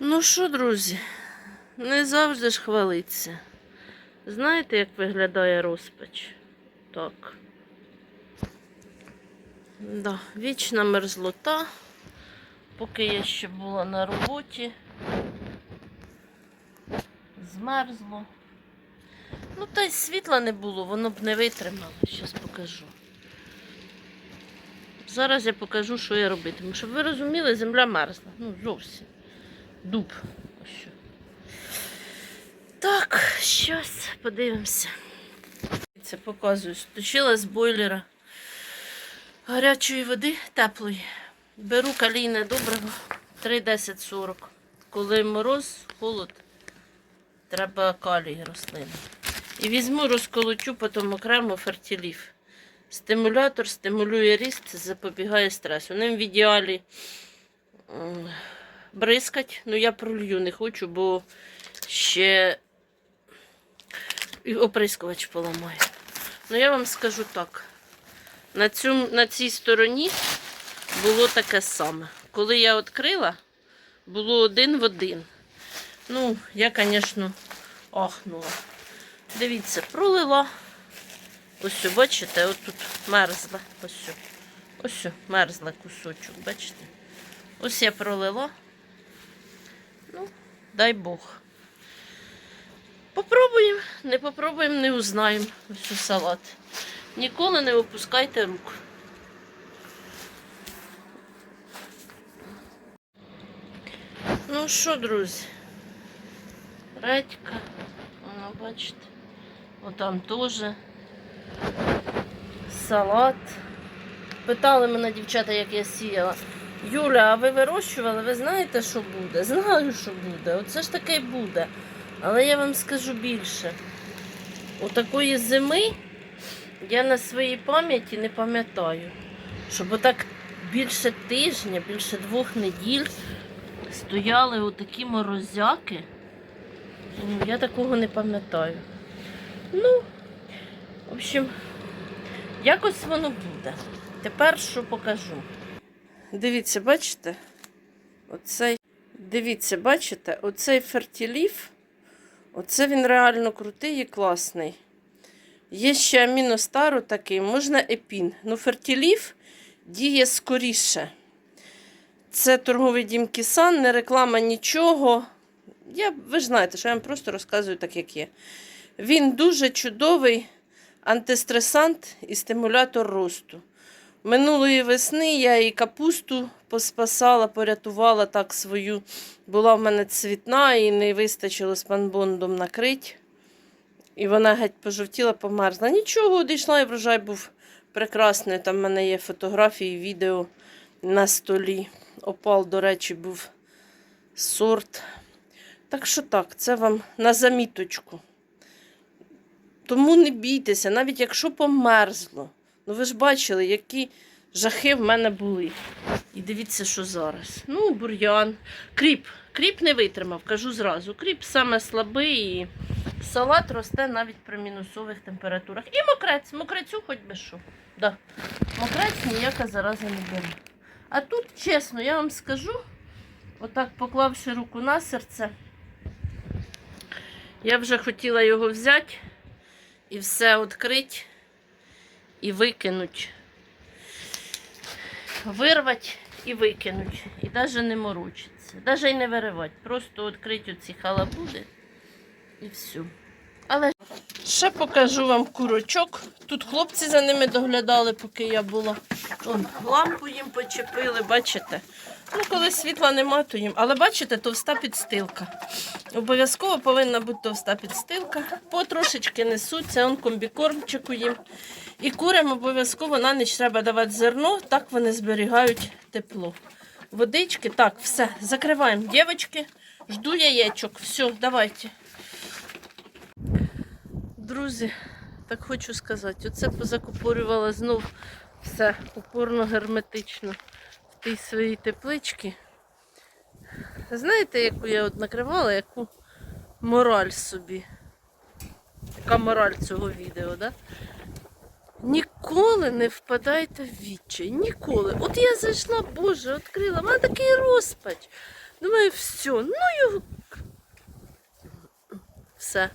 Ну що, друзі, не завжди ж хвалиться. Знаєте, як виглядає розпач? Так. Да, вічна мерзлота. Поки я ще була на роботі. Змерзло. Ну, та й світла не було, воно б не витримало. Зараз покажу. Зараз я покажу, що я робитиму. Щоб ви розуміли, земля мерзла. Ну, зовсім. Дуб. Ось. Так, щось подивимося. Це показую. Сточила з бойлера гарячої води теплої. Беру калійне добриво 3,10-40. Коли мороз, холод, треба калій рослини. І візьму, розколочу потім окремо фертилів. Стимулятор стимулює ріст, запобігає стресу. Ним в ідеалі бризкать. Ну я пролью не хочу, бо ще і оприскувач поламаю. Ну я вам скажу так. На, цю, на цій стороні було таке саме. Коли я відкрила, було один в один. Ну, я, звісно, ахнула. Дивіться, пролила. Ось, бачите, от тут мерзла. Ось, ось мерзла кусочок, бачите? Ось я пролила. Дай Бог. Попробуємо, не попробуємо, не узнаємо. Ось салат. Ніколи не опускайте рук. Ну що, друзі? Редька, воно бачите. Отам теж салат. Питали мене дівчата, як я сіяла. Юля, а ви вирощували? Ви знаєте, що буде? Знаю, що буде. Оце ж таке й буде. Але я вам скажу більше. У такої зими я на своїй пам'яті не пам'ятаю, щоб отак більше тижня, більше двох неділь стояли отакі морозяки. Ну, Я такого не пам'ятаю. Ну, в общем, якось воно буде. Тепер що покажу. Дивіться, бачите? Оцей, дивіться, бачите, оцей фертилів, оце він реально крутий і класний. Є ще аміностару такий, можна епін. Ну, фертилів діє скоріше. Це торговий дім Кісан, не реклама нічого. Я, ви ж знаєте, що я вам просто розказую так, як є. Він дуже чудовий антистресант і стимулятор росту. Минулої весни я і капусту поспасала, порятувала так свою. Була в мене цвітна і не вистачило з панбондом накрити. І вона геть пожовтіла, померзла. Нічого, одійшла і врожай був прекрасний. Там в мене є фотографії, відео на столі. Опал, до речі, був сорт. Так що так, це вам на заміточку. Тому не бійтеся, навіть якщо померзло. Ну ви ж бачили, які жахи в мене були. І дивіться, що зараз. Ну, бур'ян. Кріп. Кріп не витримав, кажу зразу. Кріп саме слабий і салат росте навіть при мінусових температурах. І мокрець. Мокрецю хоч би що. Да. Мокрець ніяка зараза не бере. А тут, чесно, я вам скажу, отак поклавши руку на серце, я вже хотіла його взяти і все відкрити і викинуть. Вирвати і викинуть. І навіть не морочиться. Навіть і не виривати. Просто відкрити оці халабуди і все. Але ще покажу вам курочок. Тут хлопці за ними доглядали, поки я була. Вон, лампу їм почепили, бачите? Ну, коли світла нема, то їм. Але бачите, товста підстилка. Обов'язково повинна бути товста підстилка. Потрошечки несуться, он комбікормчику їм. І курям обов'язково на ніч треба давати зерно, так вони зберігають тепло. Водички, так, все, закриваємо. Дівчатки, жду яєчок. Все, давайте. Друзі, так хочу сказати, оце позакупорювала знов все упорно герметично в тій своїй тепличці. Знаєте, яку я от накривала, яку мораль собі. Яка мораль цього відео, да? Ніколи не впадайте в відчай. Ніколи. От я зайшла, Боже, відкрила. в мене такий розпач. Думаю, все, ну його. Все.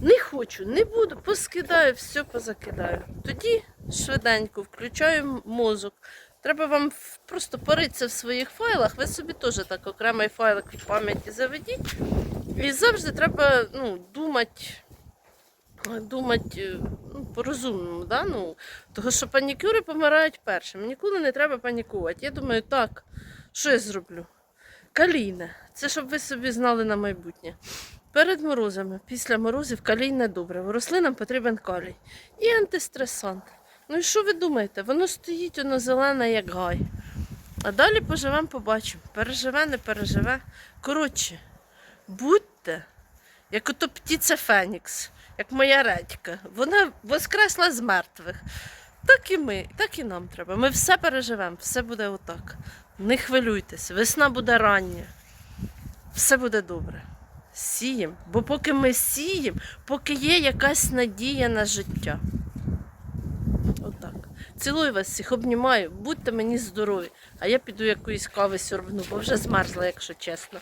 Не хочу, не буду, поскидаю, все позакидаю. Тоді швиденько включаю мозок. Треба вам просто поритися в своїх файлах. Ви собі теж так окремий файлик в пам'яті заведіть. І завжди треба ну, думати, думати ну, по-розумному. Да? Ну, того, що панікюри помирають першими. Ніколи не треба панікувати. Я думаю, так, що я зроблю? Калійне. Це щоб ви собі знали на майбутнє. Перед морозами, після морозів калійне добре. Рослинам потрібен калій. І антистресант. Ну і що ви думаєте? Воно стоїть, воно зелене, як гай. А далі поживемо, побачимо. Переживе, не переживе. Коротше, будьте, як ото птиця Фенікс, як моя редька. Вона воскресла з мертвих. Так і ми, так і нам треба. Ми все переживемо, все буде отак. Не хвилюйтесь, весна буде рання. Все буде добре. Сіємо. Бо поки ми сіємо, поки є якась надія на життя. Цілую вас всіх, обнімаю, будьте мені здорові. А я піду якоїсь кави сьорбну, бо вже змерзла, якщо чесно.